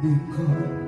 because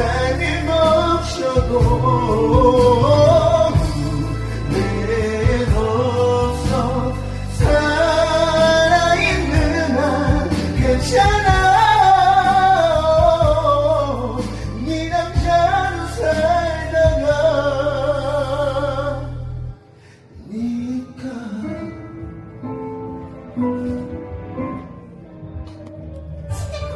seni başladım